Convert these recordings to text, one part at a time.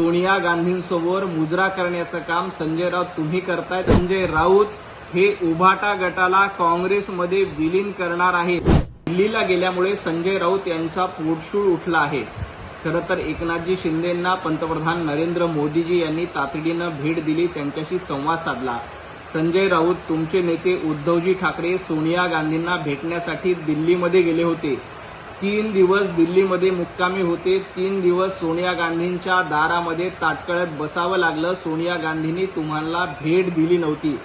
सोनिया गांधींसमोर मुजरा करण्याचं काम संजय राऊत तुम्ही करताय संजय राऊत हे उभाटा गटाला काँग्रेसमध्ये विलीन करणार आहे दिल्लीला गेल्यामुळे संजय राऊत यांचा पोटशूळ उठला आहे. खरं तर एकनाथजी शिंदेंना पंतप्रधान नरेंद्र मोदीजी यांनी तातडीनं भेट दिली त्यांच्याशी संवाद साधला. संजय राऊत तुमचे नेते उद्धवजी ठाकरे सोनिया गांधींना भेटण्यासाठी दिल्लीमध्ये गेले होते. तीन दिवस दिल्लीमध्ये मुक्कामी होते. तीन दिवस सोनिया गांधींच्या दारामध्ये ताटकळत बसावं लागलं. सोनिया गांधींनी तुम्हाला भेट दिली नव्हती.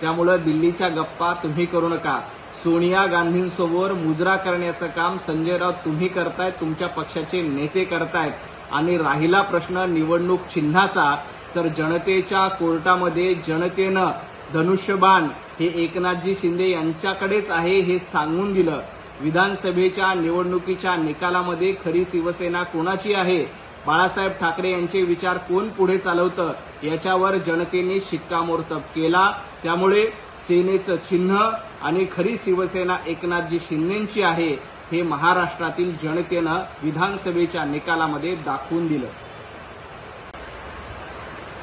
त्यामुळं दिल्लीच्या गप्पा तुम्ही करू नका. सोनिया गांधींसमोर मुजरा करण्याचं काम संजय राऊत तुम्ही करतायत तुमच्या पक्षाचे नेते करतायत. आणि राहिला प्रश्न निवडणूक चिन्हाचा तर जनतेच्या कोर्टामध्ये जनतेनं धनुष्यबाण हे एकनाथजी शिंदे यांच्याकडेच आहे हे सांगून दिलं. विधानसभेच्या निवडणुकीच्या निकालामध्ये खरी शिवसेना कोणाची आहे? बाळासाहेब ठाकरे यांचे विचार कोण पुढे चालवतं? याच्यावर जनतेने शिक्कामोर्तब केला. त्यामुळे सेनेचं चिन्ह आणि खरी शिवसेना एकनाथजी शिंदेची आहे हे महाराष्ट्रातील जनतेनं विधानसभेच्या निकालामध्ये दाखवून दिलं.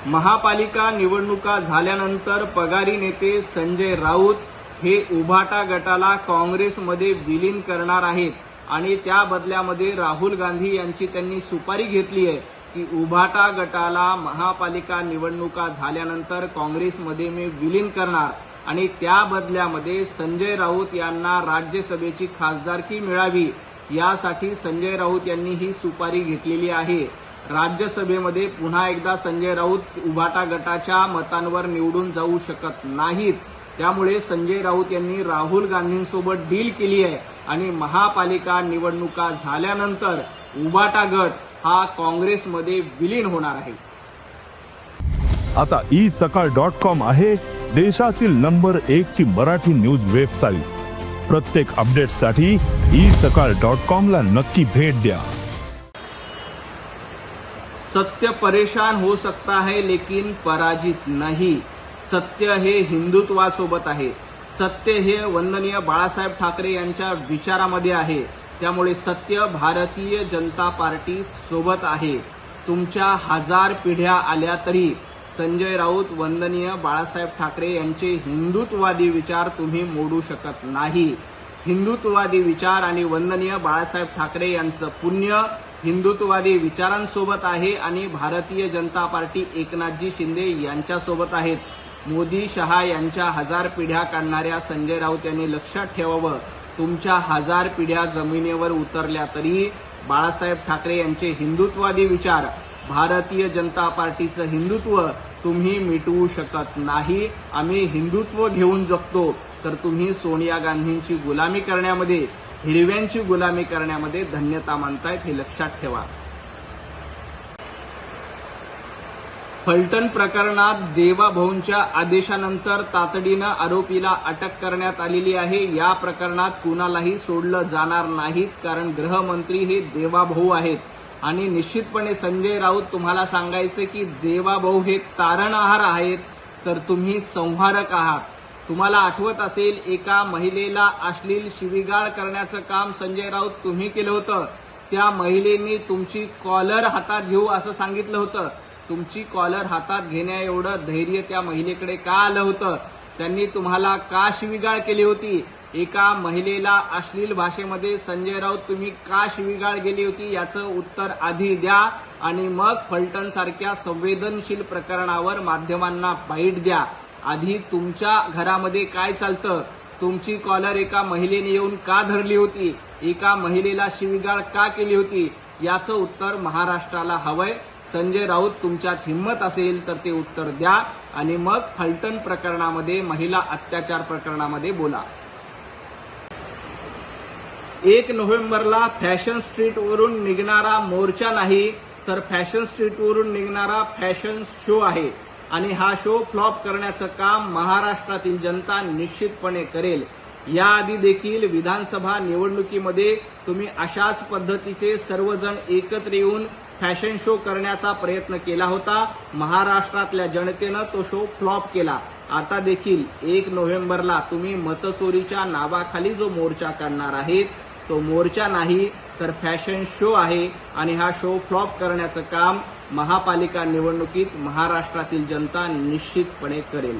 महापालिका निवडणुका झाल्यानंतर पगारी नेते संजय राऊत हे उभाटा गटाला काँग्रेसमध्ये विलीन करणार आहेत. आणि त्या बदल्यामध्ये राहुल गांधी यांची त्यांनी सुपारी घेतली आहे की उभाटा गटाला महापालिका निवडणुका झाल्यानंतर काँग्रेसमध्ये मी विलीन करणार. आणि त्या बदल्यामध्ये संजय राऊत यांना राज्यसभेची खासदारकी मिळावी. यासाठी संजय राऊत यांनी ही सुपारी घेतलेली आहे. राज्यसभेमध्ये पुन्हा एकदा संजय राऊत उभाटा गटाच्या मतांवर निवडून जाऊ शकत नाहीत. त्यामुळे संजय राऊत यांनी राहुल गांधींसोबत डील केली आहे आणि महापालिका निवडणुका झाल्यानंतर उभाटा गट हा काँग्रेसमध्ये विलीन होणार आहे. आता ई सकाळ डॉट कॉम आहे देशातील नंबर एक ची मराठी न्यूज वेबसाईट. प्रत्येक अपडेटसाठी ई सकाळ डॉट कॉम ला नक्की भेट द्या. सत्य परेशान हो सकता है लेकिन पराजित नहीं. सत्य हे हिंदुत्वासोबत आहे. सत्य हे वंदनीय बाळासाहेब ठाकरे यांच्या विचारामध्ये आहे. त्यामुळे सत्य भारतीय जनता पार्टी सोबत आहे. तुमच्या हजार पिढ्या आल्या तरी संजय राऊत वंदनीय बाळासाहेब ठाकरे यांचे हिंदुत्ववादी विचार तुम्ही मोडू शकत नाही. हिंदुत्ववादी विचार आणि वंदनीय बाळासाहेब ठाकरे यांचं पुण्य हिंदुत्ववादी विचारांसोबत आहे आणि भारतीय जनता पार्टी एकनाथजी शिंदे यांच्यासोबत आहेत. मोदी शहा यांच्या हजार पिढ्या काढणाऱ्या संजय राऊत यांनी लक्षात ठेवावं. तुमच्या हजार पिढ्या जमिनीवर उतरल्या तरी बाळासाहेब ठाकरे यांचे हिंदुत्ववादी विचार भारतीय जनता पार्टीचं हिंदुत्व तुम्ही मिटवू शकत नाही. आम्ही हिंदुत्व घेऊन जगतो. तर तुम्ही सोनिया गांधींची गुलामी करण्यामध्ये हिरव्यांची गुलामी करण्यामध्ये धन्यता मानतायत हे लक्षात ठेवा. फलटण प्रकरणात देवाभाऊंच्या आदेशानंतर तातडीनं आरोपीला अटक करण्यात आलेली आहे. या प्रकरणात कुणालाही सोडलं जाणार नाहीत कारण गृहमंत्री हे देवाभाऊ आहेत. आणि निश्चितपणे संजय राऊत तुम्हाला सांगायचं की देवाभाऊ हे तारणहार आहेत तर तुम्ही संहारक आहात. तुम्हाला आठवत असेल एका महिलेला अश्लील शिवीगाळ करण्याचं काम संजय राऊत तुम्ही केलं होतं. त्या महिलेनी तुमची कॉलर हातात घेऊ असं सांगितलं होतं. तुमची कॉलर हातात घेण्या एवढं धैर्य त्या महिलेकडे का आलं होतं? त्यांनी तुम्हाला का शिवीगाळ केली होती? एका महिलेला अश्लील भाषेमध्ये संजय राऊत तुम्ही का शिविगाळ गेली होती? याचं उत्तर आधी द्या आणि मग फलटण सारख्या संवेदनशील प्रकरणावर माध्यमांना बाईट द्या. आधी तुमच्या घरामध्ये काय चालतं? तुमची कॉलर एका महिलेने येऊन का धरली होती? एका महिलेला शिवीगाळ का केली होती? याचं उत्तर महाराष्ट्राला हवंय. संजय राऊत तुमच्यात हिंमत असेल तर ते उत्तर द्या. आणि मग फलटण प्रकरणामध्ये महिला अत्याचार प्रकरणामध्ये बोला. एक नोव्हेंबरला फॅशन स्ट्रीटवरून निघणारा मोर्चा नाही तर फॅशन स्ट्रीटवरून निघणारा फॅशन शो आहे. आणि हा शो फ्लॉप करण्याचं काम महाराष्ट्रातील जनता निश्चितपणे करेल. याआधी देखील विधानसभा निवडणुकीमध्ये तुम्ही अशाच पद्धतीचे सर्वजण एकत्र येऊन फॅशन शो करण्याचा प्रयत्न केला होता. महाराष्ट्रातल्या जनतेनं तो शो फ्लॉप केला. आता देखील एक नोव्हेंबरला तुम्ही मतचोरीच्या नावाखाली जो मोर्चा काढणार आहेत तो मोर्चा नाही तर फॅशन शो आहे आणि हा शो फ्लॉप करण्याचं काम महापालिका निवडणुकीत महाराष्ट्रातील जनता निश्चितपणे करेल.